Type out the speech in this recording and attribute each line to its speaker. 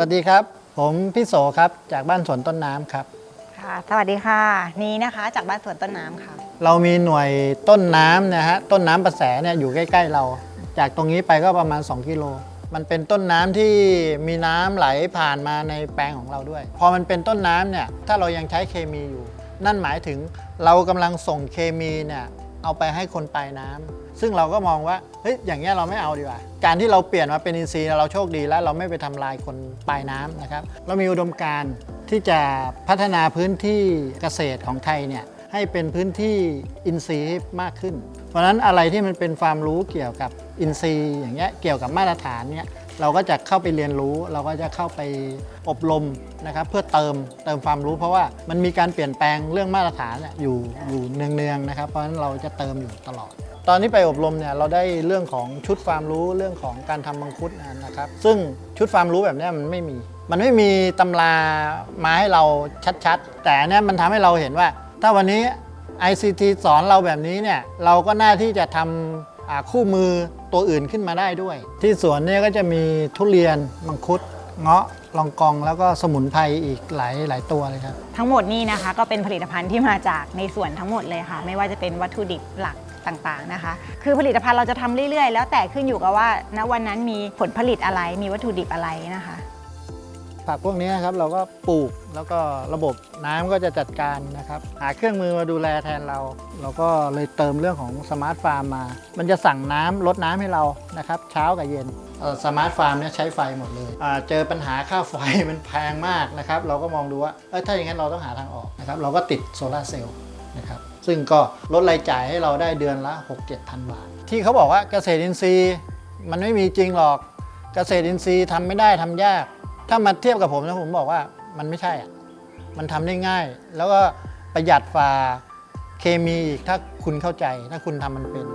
Speaker 1: วัสดีครับ ผมพี่โสครับจากบ้านสวนต้นน้ำครับ
Speaker 2: ค่ะ สวัสดีค่ะ นี้นะคะจากบ้านสวนต้นน้ำค่ะ
Speaker 1: เรามีหน่วยต้นน้ำนะฮะต้นน้ำประแสเนี่ยอยู่ใกล้ ๆ เรา จากตรงนี้ไปก็ประมาณ 2 กิโล มันเป็นต้นน้ำที่มีน้ำไหลผ่านมาในแปลงของเราด้วย พอมันเป็นต้นน้ำเนี่ยถ้าเรายังใช้เคมีอยู่ นั่นหมายถึงเรากำลังส่งเคมีเนี่ย เอาไปให้คนปลายน้ำซึ่งเราก็มองว่าเฮ้ยอย่างเงี้ยเราไม่เอาดีกว่า การที่เราเปลี่ยนมาเป็นอินทรีย์เราโชคดีแล้วเราไม่ไปทำลายคนปลายน้ำนะครับ เรามีอุดมการณ์ที่จะพัฒนาพื้นที่เกษตรของไทยเนี่ยให้เป็นพื้นที่อินทรีย์มากขึ้น เพราะฉะนั้นอะไรที่มันเป็นความรู้เกี่ยวกับอินทรีย์อย่างเงี้ยเกี่ยวกับมาตรฐานเนี่ย เราก็จะเข้าไปเรียนรู้ เราก็จะเข้าไปอบรมนะครับเพื่อเติมเติมความรู้ เพราะว่ามันมีการเปลี่ยนแปลงเรื่องมาตรฐานอยู่อยู่เนืองๆนะครับ เพราะฉะนั้นเราจะเติมอยู่ตลอด ตอนที่ไปอบรมเนี่ยเราได้เรื่องของชุดความรู้เรื่องของการทำมังคุดนะครับ ซึ่งชุดความรู้แบบนี้มันไม่มี มันไม่มีตำรามาให้เราชัดๆ แต่เนี้ยมันทำให้เราเห็นว่า ถ้าวันนี้ ICT สอนเราแบบนี้เนี่ยเราก็น่าที่จะทำ คู่มือตัวอื่นขึ้นมาได้ด้วย ที่สวนเนี่ยก็จะมีทุเรียนมังคุดเงาะลองกองแล้วก็สมุนไพรอีกหลายหลายตัวเลยครับ
Speaker 2: ทั้งหมดนี้นะคะก็เป็นผลิตภัณฑ์ที่มาจากในส่วนทั้งหมดเลยค่ะ ไม่ว่าจะเป็นวัตถุดิบหลักต่างๆนะคะ คือผลิตภัณฑ์เราจะทำเรื่อยๆ แล้วแต่ขึ้นอยู่กับว่าณวันนั้นมีผลผลิตอะไรมีวัตถุดิบอะไรนะคะ
Speaker 1: ผักพวกนี้ครับเราก็ปลูกแล้วก็ระบบน้ำก็จะจัดการนะครับ หาเครื่องมือมาดูแลแทนเรา เราก็เลยเติมเรื่องของสมาร์ทฟาร์มมา มันจะสั่งน้ำลดน้ำให้เรานะครับ เช้ากับเย็นสมาร์ทฟาร์มเนี่ยใช้ไฟหมดเลย เจอปัญหาค่าไฟมันแพงมากนะครับ เราก็มองดูว่าถ้าอย่างนั้นเราต้องหาทางออกนะครับ เราก็ติดโซลาร์เซลล์นะครับ ซึ่งก็ลดรายจ่ายให้เราได้เดือนละ 6-7พันบาท ที่เขาบอกว่าเกษตรอินทรีย์มันไม่มีจริงหรอก เกษตรอินทรีย์ทำไม่ได้ทำยาก ถ้ามาเทียบกับผมนะผมบอกว่ามันไม่ใช่อะมันทำได้ง่าย แล้วก็ประหยัดฝ่าเคมีอีกถ้าคุณเข้าใจถ้าคุณทำมันเป็น